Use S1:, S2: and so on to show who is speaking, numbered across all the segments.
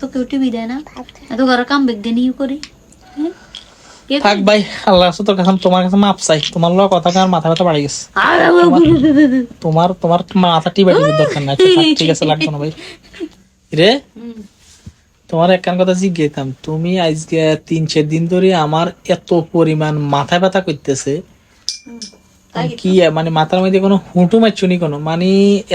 S1: তো কেউ টিভি দেয় না। এত ঘরে কাম বেগ নিয়ে করি। হ্যাঁ?
S2: থাক ভাই আল্লাহ তোর কাছে তোমার কাছে মাপ চাই। তোমার লোক কথা কার মাথা ব্যথা বাড়ি গেছে? তোমার তোমার মাথা টিপে টিপে দরকার নাই। আচ্ছা, ঠিক আছে না ভাই। রে? তোমার একখান কথা জিজ্ঞেতাম তুমি আজকে তিন চার দিন ধরে আমার এত পরিমাণ মাথা ব্যথা করতেছে। কি মানে মাথার মধ্যে কোনো হুঁটু মারছুনি কোনো? মানে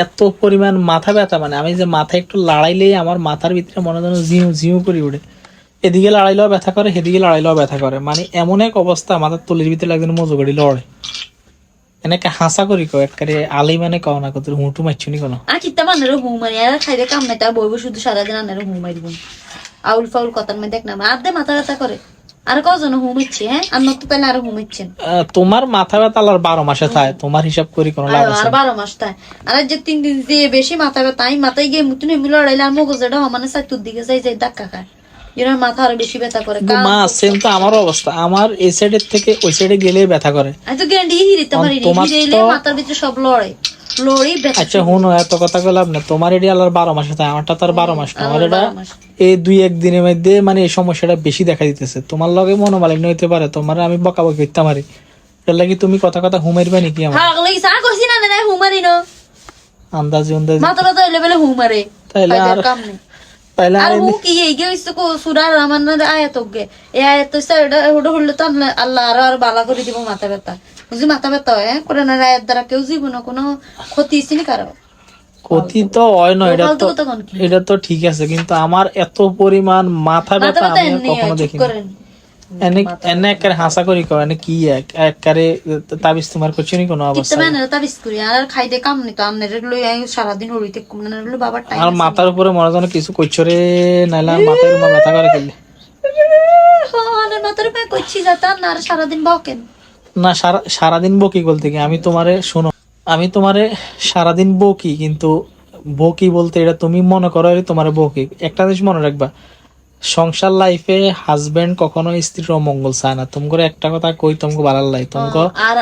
S2: এত পরিমাণ মাথা ব্যথা মানে আমি যে মাথা একটু লাড়াইলেই আমার মাথার ভিতরে মনে যেন জিউ জিউ করে উঠে এদিকে লাড়াইলেও ব্যথা করে সেদিকে লাড়াইলেও ব্যথা করে। মানে এমন এক অবস্থা মাথার তলির ভিতরে লাগবে মজু গাড়ি লড়ে। এনেকে হাসা করি কো একবারে আলি মানে কও না কত হুঁটু মারছুনি কোনো?
S1: আর চিত্তা মানের হুম মারি আর খাইতে কাম নাই তার বইব শুধু সারাদিন আনের হুম মারিব আউল ফাউল কথার মধ্যে দেখ না মাথা ব্যথা করে। আর কজন হুম ইচ্ছে হ্যাঁ? আর নত তাহলে আর হুম ইচ্ছেন
S2: তোমার মাথা ব্যথা আল্লাহর বারো মাসে থাকে তোমার হিসাব করি কোনো লাভ আছে
S1: আর বারো মাস তাই। আর যে তিন দিন দিয়ে বেশি মাথা ব্যথা আমি মাথায় গিয়ে মুতুন এমনি লড়াইলে আর মগজটা মানে সাইতুর দিকে যাই যাই ধাক্কা খায়। যেন মাথা আরও বেশি ব্যথা করে।
S2: মা সেম তো আমারও অবস্থা। আমার এই সাইডের থেকে ওই সাইডে গেলে ব্যথা করে।
S1: আমি তো গ্যান্ডি না।
S2: তোমার
S1: হিরেলে
S2: তো-
S1: মাথার ভিতরে সব লড়ে লড়ি ব্যথা
S2: আচ্ছা হুনো এত কথা কই লাভ না। তোমার এটি বারো মাসে থাকে আমারটা তো আর বারো মাস না। আমার এটা এই দুই এক দিনের মধ্যে মানে এই সমস্যাটা বেশি দেখা দিতেছে। তোমার লগে মনোমালিন্য হইতে পারে তোমার আমি বকাবকি করতে পারি। এর লাগি তুমি কথা কথা হুমাইরবা নাকি আমার?
S1: করছি না না নো
S2: আন্দাজি
S1: হুমারে
S2: তাইলে আর
S1: কাম নেই।
S2: তাইলে
S1: আর
S2: আর
S1: হু কি এই আয়াত আয়াত তো এটা তো আল্লাহ আর বালা করে দিব মাথা ব্যথা। বুঝি মাথা ব্যথা হয় হ্যাঁ? দ্বারা কেউ জীবনে কোনো ক্ষতি ইসিনি কারও?
S2: ক্ষতি তো হয় না এটা তো? এটা তো ঠিক আছে কিন্তু আমার এত পরিমাণ মাথা ব্যথা আমি কখনো
S1: চুপ
S2: দেখিনি। এনে এনে একারে হাসা করি কো এনে কি এক একবারে তাবিজ তোমার করছি নি কোনো
S1: কিত্তে
S2: অবস্থা
S1: তাবিজ করি আর খাইতে কাম নি তো আমনের লই আই সারাদিন হইতে কুমনার লই বাবার টাইম
S2: আর মাথার উপরে মনে যেন কিছু করছ রে নাইলে আর মাথার উপর ব্যথা করে
S1: হনের মাথার উপরে কইছি না বকেন।
S2: না সারা সারাদিন বকি বলতে কি আমি তোমারে শোনো আমি তোমারে সারাদিন বকি কিন্তু বকি বলতে এটা তুমি মনে করো যে তোমারে বকি। একটা জিনিস মনে রাখবা সংসার লাইফে হাজবেন্ড কখনো স্ত্রীর অমঙ্গল চায় না। তুমি করে একটা কথা কই তোমাকে বাড়ার লাই
S1: আর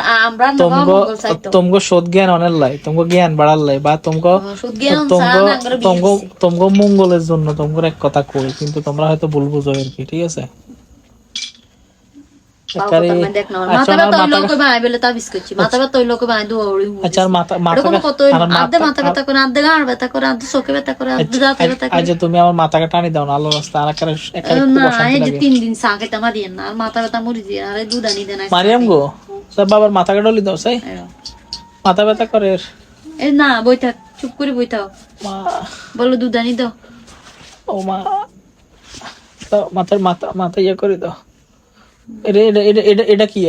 S1: মঙ্গল চাইতো
S2: তোমাকে সৎ জ্ঞান অনের লাই তোমাকে জ্ঞান বাড়ার লাই বা তোমাকে
S1: সুদ জ্ঞান
S2: তোমাকে
S1: সারা নাঙ্গর
S2: তোমাকে তোমাকে মঙ্গলের জন্য তোমাকে এক কথা কই কিন্তু তোমরা হয়তো ভুল বুঝো আর কি ঠিক আছে? আচ্ছা,
S1: মাথা
S2: আমার মাথা-
S1: মাথা
S2: আচ্ছা আর মাথা মাথা
S1: এরকম কত
S2: আর
S1: আধে
S2: মাথা
S1: মাথা ব্যথা করে আধে গাঁড় ব্যথা করে আধে চোখে ব্যথা করে আধে দাঁতে ব্যথা করে
S2: আজ তুমি আমার মাথাকে টানি দাও না আল্লাহ রাস্তা আর একারে একারে খুব
S1: না
S2: অশান্তি
S1: এই যে
S2: লাগে
S1: তিন দিন চা খেতে মারিয়েন না আর মাথা ব্যথা মরি দিয়ে আর দুধ আনি দেন
S2: মারিয়াম গো সব বাবার মাথাকে ডলি দাও সাই মাথা ব্যথা করে
S1: এ না বই থাক চুপ করে বই থাক বলো দুধ আনি দাও
S2: ও মা মাথার মাথা মাথা ইয়ে করে দাও এটা এটা এটা এটা এটা কি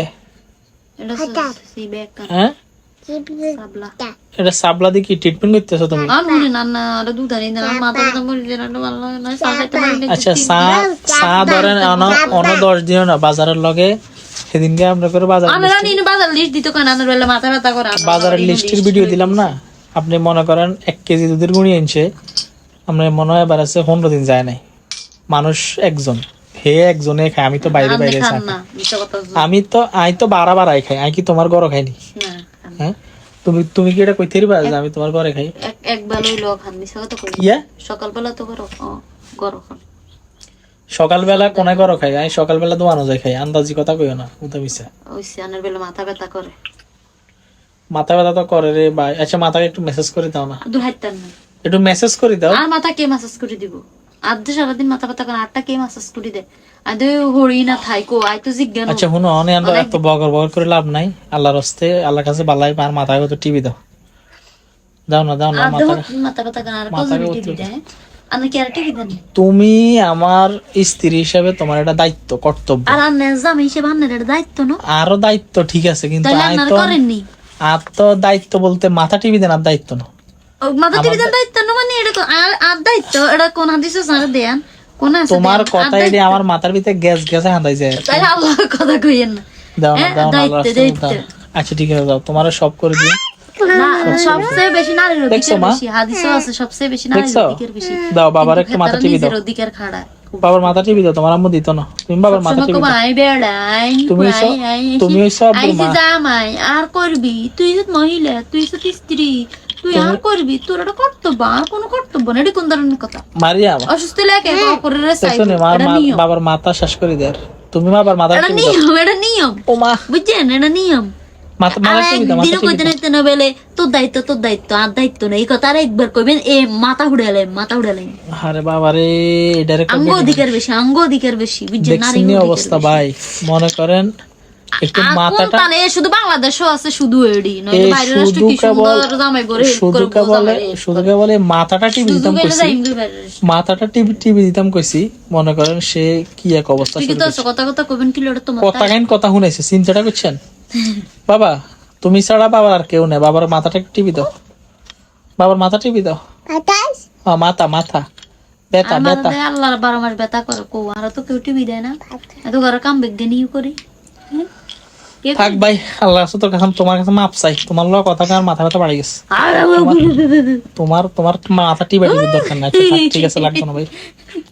S2: হ্যাঁ? এটা সাবলা দিয়ে কি ট্রিটমেন্ট করতেছো তুমি? আচ্ছা ধরেন অন দশ দিন না বাজারের লগে সেদিনকে আমরা করে বাজার
S1: বাজার লিস্ট দিত কেন? মাথা ব্যথা করে
S2: বাজারের লিস্টের ভিডিও দিলাম না? আপনি মনে করেন এক কেজি দুধের গুঁড়ি আনছে আমরা মনে হয় এবার আছে পনেরো দিন যায় নাই। মানুষ একজন। হে একজনে খায় আমি তো বাইরে বাইরে। আমি তো আই তো বারা বারাই খাই আমি কি তোমার ঘরে খাইনি। হ্যাঁ? তুমি তুমি কি এটা কইতে পারবে যে আমি তোমার ঘরে খাই?
S1: এক এক বেলা হইল খান মিথ্যা কথা কই
S2: ইয়া
S1: সকালবেলা তো খান
S2: সকালবেলা কোনায় ঘরে খাই আমি সকালবেলা দোয়ানো যায় খাই আন্দাজি কথা কইও না উতা
S1: ওই বেলা মাথা ব্যথা করে।
S2: মাথা ব্যথা তো করে রে ভাই। আচ্ছা মাথাকে একটু মেসেজ করে দাও না।
S1: দু না।
S2: একটু মেসেজ করে দাও।
S1: আর মাথা কে মাসাজ করে দিব। আধ সারাদিন মাথা ব্যথা করে আটটা কে মাসাজ করে আদে হরি না থাইকো আই তো জিজ্ঞান
S2: আচ্ছা অনে এত বগর বগর করে লাভ নাই। আল্লাহর হস্তে আল্লাহর কাছে বালাই আর মাথায় তো টিভি দাও। দাও না দাও না মাথা
S1: মাথা ব্যথা করে আর দেয়? দেন?
S2: তুমি আমার স্ত্রী হিসাবে তোমার এটা দায়িত্ব কর্তব্য।
S1: আর আন্নার হিসেবে আন্নার এটা দায়িত্ব না?
S2: আরও দায়িত্ব ঠিক আছে কিন্তু
S1: তাহলে
S2: আই তো আর তো দায়িত্ব বলতে মাথা টিভি দেন আর দায়িত্ব না।
S1: মাথা টিভি দেন দায়িত্ব আর আর দায়িত্ব এটা কোন হাদিসে সারা দেন কোন আছে
S2: তোমার কথা আমার মাথার ভিতরে গ্যাস গ্যাসে হাঁদাই যায়
S1: তাহলে আল্লাহ কথা কইেন না।
S2: দাও না
S1: হ্যাঁ,
S2: দাও না। আচ্ছা ঠিক আছে দাও তোমার সব করে দিই
S1: সবচেয়ে বেশি নারীর অধিকার বেশি হাদিসও আছে সবচেয়ে বেশি নারীর অধিকার বেশি।
S2: দাও বাবার
S1: কিন্তু
S2: মাথা
S1: তারা
S2: দাও।
S1: অধিকার খাড়া।
S2: বাবার মাথা টিভি দাও তোমার আম্মু দিত না। তুমি বাবার মাথা
S1: সবসময়
S2: দাও।
S1: আই বেড়াই
S2: তুমি
S1: আই,
S2: সব-
S1: আই,
S2: তুমি সব
S1: আইসি জামাই আর করবি? তুই তো মহিলা তুই তো স্ত্রী তুই আর করবি? তোর এটা কর্তব্য আর কোনো কর্তব্য না। এটি কোন ধরনের কথা।
S2: মারিয়াম
S1: অসুস্থ লাগে
S2: বাবার মাথা শেষ করে দেয়। তুমি বাবার মাথা
S1: এটা নিয়ম এটা নিয়ম।
S2: ও মা।
S1: বুঝছেন? এটা নিয়ম। তোর দায়িত্ব তোর দায়িত্ব আর দায়িত্ব নেই। কথা আর একবার কইবেন এ মাথা উড়ালে মাথা উড়ালে
S2: আরে বাবা রে
S1: অধিকার বেশি আঙ্গ অধিকার বেশি বুঝছেন?
S2: অবস্থা ভাই। মনে করেন একটু মাথাটা
S1: তালে? শুধু বাংলাদেশও আছে শুধু এডি। নয় বাইরের রাষ্ট্র কি সুন্দর জামাই করে
S2: শুধু কেবল শুধু কেবল মাথাটা টিপি দিতাম কইছি।
S1: যাইম দুই বাইরের রাষ্ট্র।
S2: মাথাটা টিপি টিপি দিতাম কইছি। মনে করেন সে কি এক অবস্থা শুরু করছে।
S1: কথা কথা কবেন কি লড়ে
S2: কথা কাইন কথা শুনাইছে? চিন্তাটা করছেন বাবা তুমি ছাড়া বাবার আর কেউ নেই। বাবার মাথাটা একটু টিপি দাও। বাবার মাথা টিভি দাও। হ্যাঁ মাথা মাথা। ব্যথা
S1: আর
S2: ব্যথা।
S1: আল্লাহর বারো মাস ব্যথা করে কো আর তো কেউ টিভি দেয় না? এত ঘরে কাম বিজ্ঞানী করি।
S2: থাক ভাই আল্লাহ রাসূল তোর কাছে তোমার কাছে মাপ চাই। তোমার লোক কথা কার মাথা ব্যথা বাড়ি গেছে? তোমার তোমার মাথা টিপে টিপে দরকার নাই। আচ্ছা, ঠিক আছে লাগবে না ভাই।